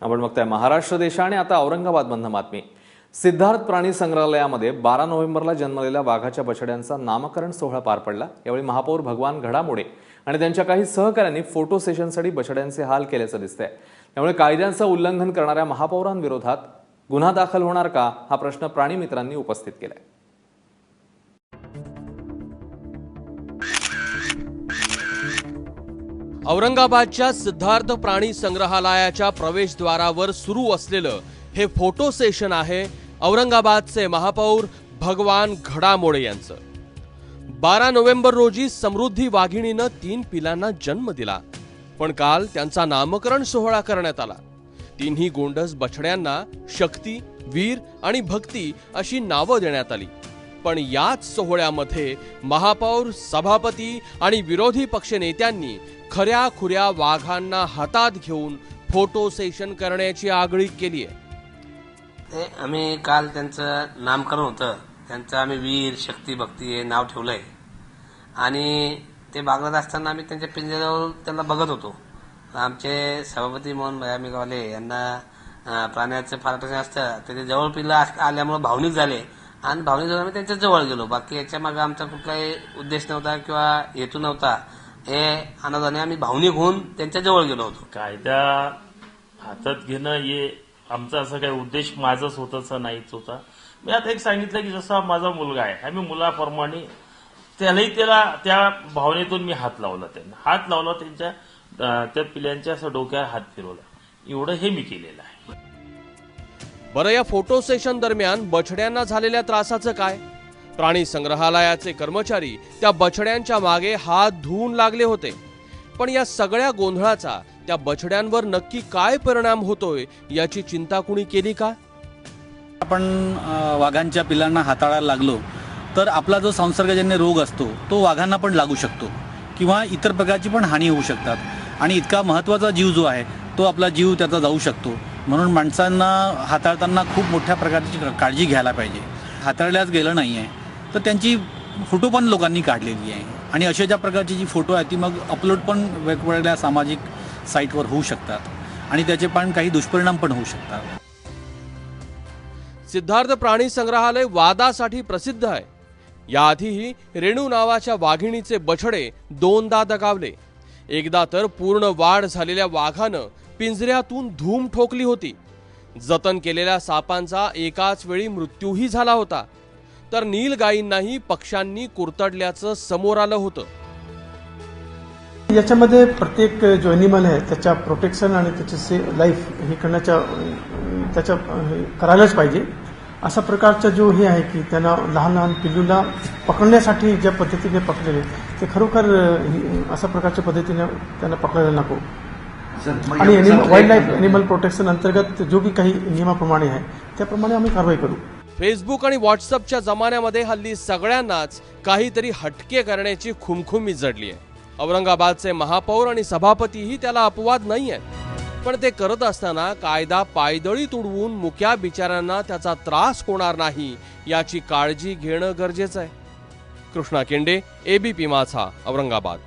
आपण बघताय महाराष्ट्र देशा आणि आता औरंगाबादमधनं बातमी. सिद्धार्थ प्राणी संग्रहालयामध्ये बारा नोव्हेंबरला जन्मलेल्या वाघाच्या बछड्यांचा नामकरण सोहळा पार पडला. यावेळी महापौर भगवान घडामोडे आणि त्यांच्या काही सहकाऱ्यांनी फोटो सेशनसाठी बछड्यांचे हाल केल्याचं दिसतंय. त्यामुळे कायद्यांचं उल्लंघन करणाऱ्या महापौरांविरोधात गुन्हा दाखल होणार का? हा प्रश्न प्राणीमित्रांनी उपस्थित केलाय. औरंगाबादच्या सिद्धार्थ प्राणी संग्रहालयाच्या प्रवेशद्वारावर सुरू असलेलं हे फोटो सेशन आहे औरंगाबादचे महापौर भगवान घडामोडे यांचं. बारा नोव्हेंबर रोजी समृद्धी वाघिणीनं तीन पिलांना जन्म दिला पण काल त्यांचा नामकरण सोहळा करण्यात आला. तिन्ही गोंडस बछड्यांना शक्ती वीर आणि भक्ती अशी नावं देण्यात आली. पण याच सोहळ्यामध्ये महापौर सभापती आणि विरोधी पक्षनेत्यांनी खऱ्या खुऱ्या वाघांना हातात घेऊन फोटो सेशन करण्याची आगळी केली आहे. ते आम्ही काल त्यांचं नामकरण होतं. त्यांचं आम्ही वीर शक्ती भक्ती हे नाव ठेवलंय. आणि ते बागडत असताना आम्ही त्यांच्या पिंजऱ्याजवळ त्यांना बघत होतो. आमचे सभापती मोहन भया मेघवाले यांना प्राण्याचं फार असतं. तर ते जवळ पिल्लं आल्यामुळे भावनिक झाले. आणि भावनिक आम्ही त्यांच्या जवळ गेलो. बाकी याच्या मागे आमचा कुठलाही उद्देश नव्हता किंवा हेतू नव्हता. हे अनादाने आम्ही भावनिक होऊन त्यांच्या जवळ गेलो होतो. कायदा हातात घेणं हे आमचा असा काही उद्देश माझाच होताचा नाहीच होता. मी आता एक सांगितलं की जसा माझा मुलगा आहे आम्ही मुलाप्रमाणे त्यालाही त्याला त्या भावनेतून मी हात लावला त्यांना. हात लावला त्यांच्या त्या पिल्यांच्या असं डोक्यावर हात फिरवला. एवढं हे मी केलेलं आहे. बरं या फोटो सेशन दरम्यान बछड्यांना झालेल्या त्रासाचं काय? प्राणी संग्रहालयाचे कर्मचारी त्या बछड्यांच्या मागे हात धुवून लागले होते. पण या सगळ्या गोंधळाचा त्या बछड्यांवर नक्की काय परिणाम होतोय याची चिंता कुणी केली का? आपण वाघांच्या पिलांना हाताळायला लागलो तर आपला जो संसर्गजन्य रोग असतो तो वाघांना पण लागू शकतो. किंवा इतर प्रकारची पण हानी होऊ शकतात. आणि इतका महत्त्वाचा जीव जो आहे तो आपला जीव त्याचा जाऊ शकतो. म्हणून माणसांना हाताळताना खूप मोठ्या प्रकारची काळजी घ्यायला पाहिजे. हाताळल्याच गेलं नाही आहे तर त्यांची फोटो पण लोकांनी काढलेली आहे. आणि अशा ज्या प्रकारची जी फोटो आहे ती मग अपलोड पण वेगवेगळ्या सामाजिक साईटवर होऊ शकतात. आणि त्याचे पण काही दुष्परिणाम पण होऊ शकतात. सिद्धार्थ प्राणी संग्रहालय वादासाठी प्रसिद्ध आहे. याआधीही रेणू नावाच्या वाघिणीचे बछडे दोनदा दगावले. एकदा तर पूर्ण वाढ झालेल्या वाघानं पिंजऱ्यातून धूम ठोकली होती. जतन केलेल्या सापांचा एकाच वेळी मृत्यूही झाला होता. तर नीलगायींनाही पक्ष्यांनी कुरतडल्याचं समोर आलं होतं. याच्यामध्ये प्रत्येक जो अॅनिमल आहे त्याच्या प्रोटेक्शन आणि त्याचे से लाईफ हे करण्याच्या त्याच्या हे करायलाच पाहिजे. अशा प्रकारचा जो हे आहे की त्यांना लहान लहान पिल्लूला पकडण्यासाठी ज्या पद्धतीने पकडलेले ते खरोखर हे- अशा प्रकारच्या पद्धतीने त्यांना पकडायला नको. आणि वाईल्ड लाईफ ॲनिमल प्रोटेक्शन अंतर्गत जो बी काही नियमाप्रमाणे आहे त्याप्रमाणे आम्ही कारवाई करू. फेसबुक आणि व्हॉट्सअपच्या जमान्यामध्ये हल्ली सगळ्यांनाच काहीतरी हटके करण्याची खुमखुमी जडली आहे. औरंगाबादचे महापौर आणि सभापतीही त्याला अपवाद नाही आहेत पण ते करत असताना कायदा पायदळी तुडवून मुक्या बिचाऱ्यांना त्याचा त्रास होणार नाही याची काळजी घेणं गरजेचं आहे. कृष्णा केंडे एबीपी माझा औरंगाबाद.